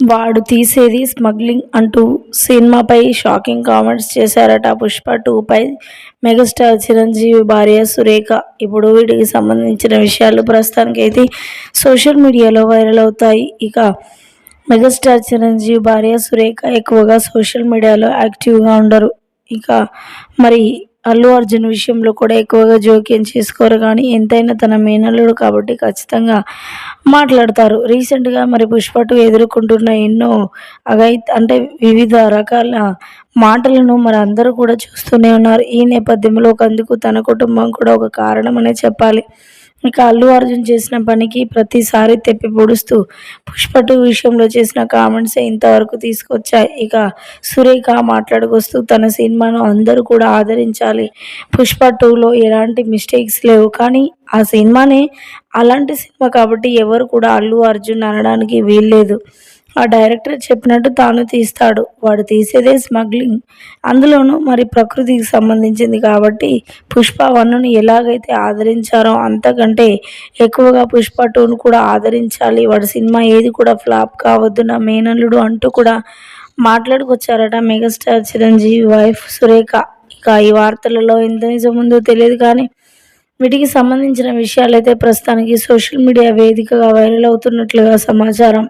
వాడు తీసేది స్మగ్లింగ్ అంటూ సినిమాపై షాకింగ్ కామెంట్స్ చేశారట పుష్ప టూపై మెగాస్టార్ చిరంజీవి భార్య సురేఖ. ఇప్పుడు వీటికి సంబంధించిన విషయాలు ప్రస్తుతానికైతే సోషల్ మీడియాలో వైరల్ అవుతాయి. ఇక మెగాస్టార్ చిరంజీవి భార్య సురేఖ ఎక్కువగా సోషల్ మీడియాలో యాక్టివ్గా ఉండరు. ఇక మరి అల్లు అర్జున్ విషయంలో కూడా ఎక్కువగా జోక్యం చేసుకోరు కానీ ఎంతైనా తన మేనల్లుడు కాబట్టి ఖచ్చితంగా మాట్లాడతారు. రీసెంట్గా మరి పుష్పటు ఎదుర్కొంటున్న ఎన్నో అగై అంటే వివిధ రకాల మాటలను మరి అందరూ కూడా చూస్తూనే ఉన్నారు. ఈ నేపథ్యంలో అందుకు తన కుటుంబం కూడా ఒక కారణం అనే చెప్పాలి. ఇక అల్లు అర్జున్ చేసిన పనికి ప్రతిసారి తెప్పి పొడుస్తూ పుష్ప టూ విషయంలో చేసిన కామెంట్సే ఇంతవరకు తీసుకొచ్చాయి. ఇక సురేఖ మాట్లాడుకొస్తూ తన సినిమాను అందరూ కూడా ఆదరించాలి. పుష్ప టూలో ఎలాంటి మిస్టేక్స్ లేవు. కానీ ఆ సినిమానే అలాంటి సినిమా కాబట్టి ఎవరు కూడా అల్లు అర్జున్ అనడానికి వీల్లేదు. ఆ డైరెక్టర్ చెప్పినట్టు తాను తీస్తాడు. వాడు తీసేదే స్మగ్లింగ్. అందులోనూ మరి ప్రకృతికి సంబంధించింది కాబట్టి పుష్ప వన్నుని ఎలాగైతే ఆదరించారో అంతకంటే ఎక్కువగా పుష్ప టూను కూడా ఆదరించాలి. వాడి సినిమా ఏది కూడా ఫ్లాప్ కావద్దు నా మేనల్లుడు అంటూ కూడా మాట్లాడుకొచ్చారట మెగాస్టార్ చిరంజీవి వైఫ్ సురేఖ. ఇక ఈ వార్తలలో ఎంత నిజం ఉందో తెలియదు కానీ వీటికి సంబంధించిన విషయాలైతే ప్రస్తుతానికి సోషల్ మీడియా వేదికగా వైరల్ అవుతున్నట్లుగా సమాచారం.